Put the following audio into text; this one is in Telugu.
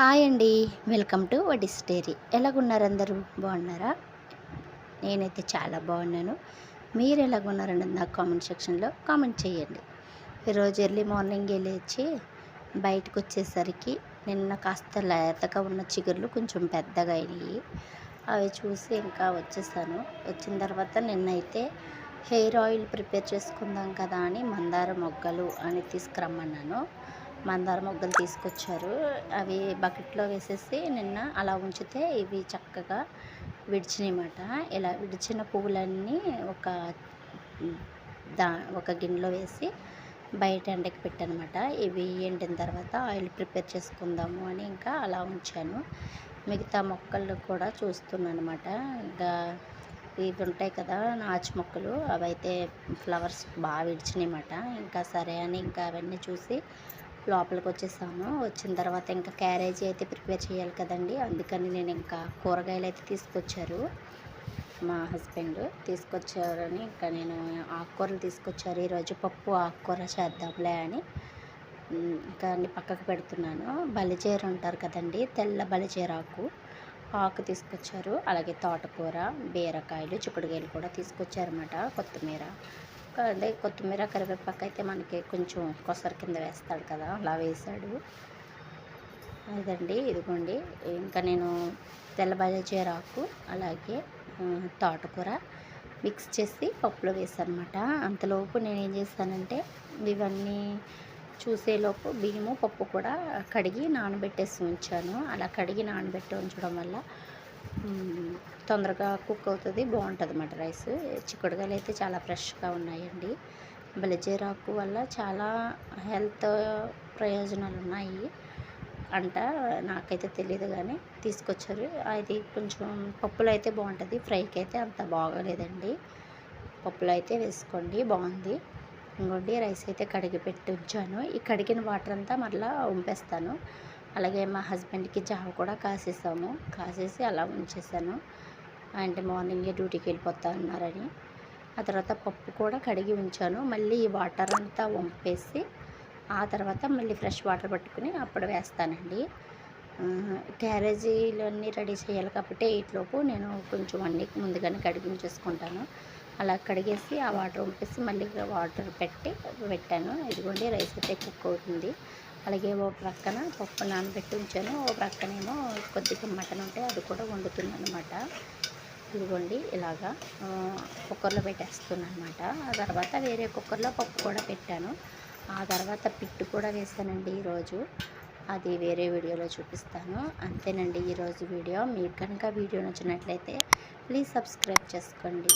హాయ్ అండి. వెల్కమ్ టు వడిస్టేరీ ఎలాగున్నారు అందరూ? బాగున్నారా? నేనైతే చాలా బాగున్నాను. మీరు ఎలాగున్నారండి నాకు కామెంట్ సెక్షన్లో కామెంట్ చేయండి. ఈరోజు ఎర్లీ మార్నింగ్ లేచి బయటకు వచ్చేసరికి నిన్న కాస్త లేతగా ఉన్న చిగుర్లు కొంచెం పెద్దగా అయినాయి. అవి చూసి ఇంకా వచ్చేసాను. వచ్చిన తర్వాత నిన్నైతే హెయిర్ ఆయిల్ ప్రిపేర్ చేసుకుందాం కదా అని మందార మొగ్గలు అని తీసుకురమ్మన్నాను. మందార మొగ్గలు తీసుకొచ్చారు. అవి బకెట్లో వేసేసి నిన్న అలా ఉంచితే ఇవి చక్కగా విడిచినమాట ఇలా విడిచిన పువ్వులన్నీ ఒక దా ఒక గిన్నెలో వేసి బయట ఎండకి పెట్టానమాట ఇవి ఎండిన తర్వాత ఆయిల్ ప్రిపేర్ చేసుకుందాము అని ఇంకా అలా ఉంచాను. మిగతా మొక్కలు కూడా చూస్తున్నాను అనమాట ఇంకా ఇవి ఉంటాయి కదా నాచు మొక్కలు అవైతే ఫ్లవర్స్ బాగా విడిచినాయన్నమాట. ఇంకా సరే అని ఇంకా అవన్నీ చూసి లోపలికి వచ్చేసాము వచ్చిన తర్వాత ఇంకా క్యారేజీ అయితే ప్రిపేర్ చేయాలి కదండి. అందుకని నేను ఇంకా కూరగాయలు అయితే తీసుకొచ్చారు. మా హస్బెండ్ తీసుకొచ్చారని ఇంకా నేను ఆకుకూరలు తీసుకొచ్చారు. ఈరోజు పప్పు ఆకుకూర చేద్దాంలే అని. ఇంకా అన్ని పక్కకు పెడుతున్నాను. బలిచేరు అంటారు కదండి తెల్ల బలిచేరు ఆకు. ఆకు తీసుకొచ్చారు. అలాగే తోటకూర బీరకాయలు చిక్కుడుకాయలు కూడా తీసుకొచ్చారన్నమాట కొత్తిమీర. అదే కొత్తిమీర కరివేపాకు అయితే మనకి కొంచెం కొసర కింద వేస్తాడు కదా అలా వేసాడు. అదండి ఇదిగోండి. ఇంకా నేను తెల్ల బజాజీరాకు అలాగే తోటకూర మిక్స్ చేసి పప్పులో వేసానమాట. అంతలోపు నేను ఏం చేస్తానంటే ఇవన్నీ చూసేలోపు బియ్యము పప్పు కూడా కడిగి నానబెట్టేసి ఉంచాను. అలా కడిగి నానబెట్టి ఉంచడం వల్ల తొందరగా కుక్ అవుతుంది బాగుంటుంది అన్నమాట రైస్. చిక్కుడుకాయలు అయితే చాలా ఫ్రెష్గా ఉన్నాయండి. బలిజీరాకు వల్ల చాలా హెల్త్ ప్రయోజనాలు ఉన్నాయి అంట నాకైతే తెలియదు కానీ తీసుకొచ్చారు. అది కొంచెం పప్పులో అయితే బాగుంటుంది ఫ్రైకి అయితే అంత బాగోలేదండి. పప్పులో అయితే వేసుకోండి బాగుంది. ఇంకోండి రైస్ అయితే కడిగి పెట్టి ఉంచాను. ఈ కడిగిన వాటర్ అంతా మరలా ఉంపేస్తాను. అలాగే మా హస్బెండ్కి జావ కూడా కాసేసాము. కాసేసి అలా ఉంచేసాను. అంటే మార్నింగే డ్యూటీకి వెళ్ళిపోతా అన్నారని. ఆ తర్వాత పప్పు కూడా కడిగి ఉంచాను. మళ్ళీ ఈ వాటర్ అంతా వంపేసి ఆ తర్వాత మళ్ళీ ఫ్రెష్ వాటర్ పట్టుకుని అప్పుడు వేస్తానండి. క్యారేజీలు అన్నీ రెడీ చేయాలి కాబట్టి ఎయిట్లోపు నేను కొంచెం అన్నీ ముందుగానే కడిగించేసుకుంటాను అలా కడిగేసి ఆ వాటర్ వంపేసి మళ్ళీ వాటర్ పెట్టి పెట్టాను. ఇదిగోండి రైస్ అయితే కుక్ అవుతుంది. అలాగే ఓ ప్రక్కన పప్పు నానబెట్టి ఉంచాను. ఓ ప్రక్కనేమో కొద్దిగా మటన్ ఉంటే అది కూడా వండుతున్నాను అనమాట ఇదిగోండి ఇలాగా కుక్కర్లో పెట్టేస్తున్నాను అనమాట ఆ తర్వాత వేరే కుక్కర్లో పప్పు కూడా పెట్టాను. ఆ తర్వాత పిట్టు కూడా వేసానండి ఈరోజు. అది వేరే వీడియోలో చూపిస్తాను. అంతేనండి ఈరోజు వీడియో. మీకు కనుక వీడియో నచ్చినట్లయితే ప్లీజ్ సబ్స్క్రైబ్ చేసుకోండి.